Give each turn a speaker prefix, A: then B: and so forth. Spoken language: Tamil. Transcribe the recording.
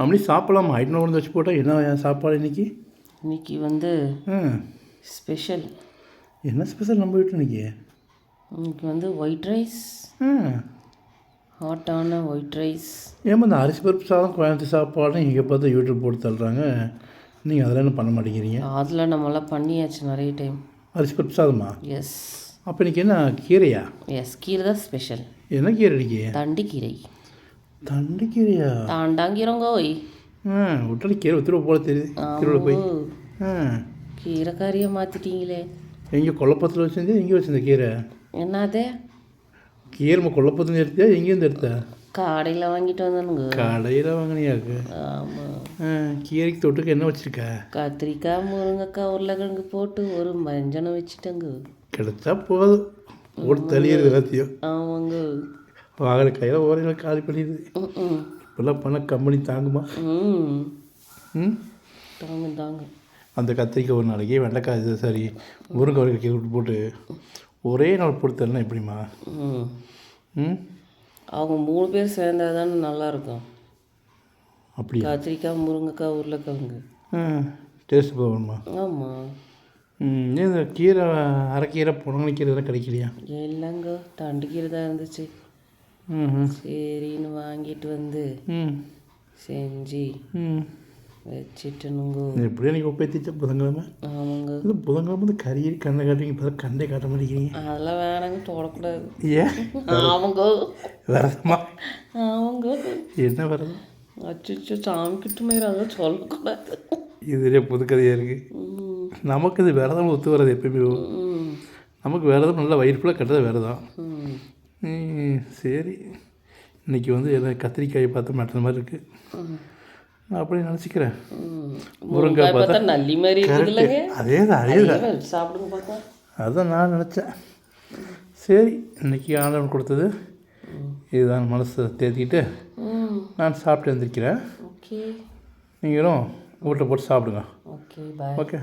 A: அப்படி சாப்பிடலாமா? ஐநூறு கொண்டு வச்சு போட்டால் என்ன சாப்பாடு இன்னைக்கு?
B: இன்னைக்கு வந்து ஸ்பெஷல்.
A: என்ன ஸ்பெஷல் நம்ம வீட்டில் இன்னைக்கு?
B: இன்னைக்கு வந்து ஒயிட் ரைஸ். ஹாட்டான ஒயிட் ரைஸ்.
A: ஏமா இந்த அரிசி பருப்பு சாதம் கோயம்புத்தூர் சாப்பாடு இங்கே பார்த்து யூடியூப் போட்டு தள்ளுறாங்க. நீங்கள் அதெல்லாம் என்ன பண்ண மாட்டேங்கிறீங்க?
B: அதில் நம்மளாம் பண்ணியாச்சு நிறைய டைம்
A: அரிசி பருப்பு சாதமா?
B: எஸ்
A: அப்போ இன்னைக்கு என்ன கீரையா?
B: எஸ் கீரை தான் ஸ்பெஷல்
A: என்ன கீரை இன்னைக்கு?
B: தண்டி கீரை.
A: தண்டு கீரையா
B: தாண்டாங்கிறோங்கோய்
A: ஆ விட்டால கீரை வித்துருவ போல தெரியுது. கீரை போய். ஆ.
B: கீரைக்காரியை மாற்றிட்டீங்களே
A: எங்கே கொல்லப்பத்தில் வச்சிருந்தியா எங்கே வச்சிருந்த கீரை?
B: என்னது?
A: கீரை கொல்லப்பத்தில் எடுத்தியா எங்கேருந்து எடுத்த?
B: கடையில் வாங்கிட்டு வந்தனுங்க.
A: கடையில் வாங்கினியாக்கு
B: ஆமாம்
A: கீரைக்கு தொட்டுக்கு என்ன வச்சுருக்க?
B: கத்திரிக்காய் முருங்கைக்காய் உருளைக்கிழங்கு போட்டு ஒரு மஞ்சனம் வச்சுட்டேங்க.
A: கிடைச்சா போதும் ஓட்டு தள்ளிடுது எல்லாத்தையும்.
B: ஆமாங்க.
A: வாகன கையில் ஓரையில் காலி பண்ணிடுது இப்போல்லாம் பண்ண கம்பெனி தாங்குமா?
B: ம்.
A: ம்?
B: தாங்க தாங்க
A: அந்த கத்திரிக்காய் ஒரு நாளைக்கு வெண்டைக்காய் இது சரி முருங்கை வரைக்கும் போட்டு ஒரே நாள் பொறுத்தரலாம் எப்படிம்மா?
B: ம். அவங்க மூணு பேர் சேர்ந்தா தானே நல்லாயிருக்கும்.
A: அப்படியா?
B: கத்திரிக்காய் முருங்கைக்காய் உருளைக்கிழங்கு.
A: டேஸ்ட் போகணுமா?
B: ஆமாம்
A: ஏன் இந்த கீரை அரைக்கீரை புடங்கை கீரை இதெல்லாம் கிடைக்கலையா?
B: இல்லைங்க தண்டு கீரை தான் இருந்துச்சு. சரின்னு வாங்கிட்டு வந்து
A: ம்.
B: செஞ்சு
A: ம்.
B: வச்சுட்டனுங்க
A: எப்படியும் நீங்கள் உப்பேத்திச்சா புதன்கிழமை?
B: ஆமாங்க.
A: இது புதன்கிழமை வந்து கறி கண்ணை காட்டுறீங்க. இப்போ கண்டே காட்ட மாட்டேங்கிறீங்க.
B: அதெல்லாம் வேணாங்க தொடக்கூடாது
A: ஏன்?
B: ஆமாங்க.
A: விரதமா?
B: ஆமாங்க.
A: என்ன விரதம்?
B: அச்சோ சாமி கிட்ட மாதிரி சொல்லக்கூடாது.
A: இதுலேயே புதுக்கதையாக இருக்குது
B: ம்.
A: நமக்கு இது விரதம் ஒத்து வர்றது எப்பயுமே.
B: ம்.
A: நமக்கு விரதம் நல்லா வயிறு ஃபுல்லாக கட்டுறது விரதம் சரி. இன்றைக்கி வந்து எல்லாம் கத்திரிக்காயை பார்த்து மாட்டுற மாதிரி இருக்குது நான் அப்படி நினச்சிக்கிறேன். முருங்காய்
B: பார்த்தா நல்லி மாதிரி
A: அதே தான் அதே தான்
B: சாப்பிடுங்க பார்த்தா
A: அதான் நான் நினச்சேன். சரி இன்னைக்கு ஆண்டவன் கொடுத்தது இதுதான் மனசை தேத்திக்கிட்டு நான் சாப்பிட்டு எழுந்திருக்கிறேன்
B: ஓகே.
A: நீங்களும் வீட்டில் போட்டு சாப்பிடுங்க.
B: Okay
A: okay.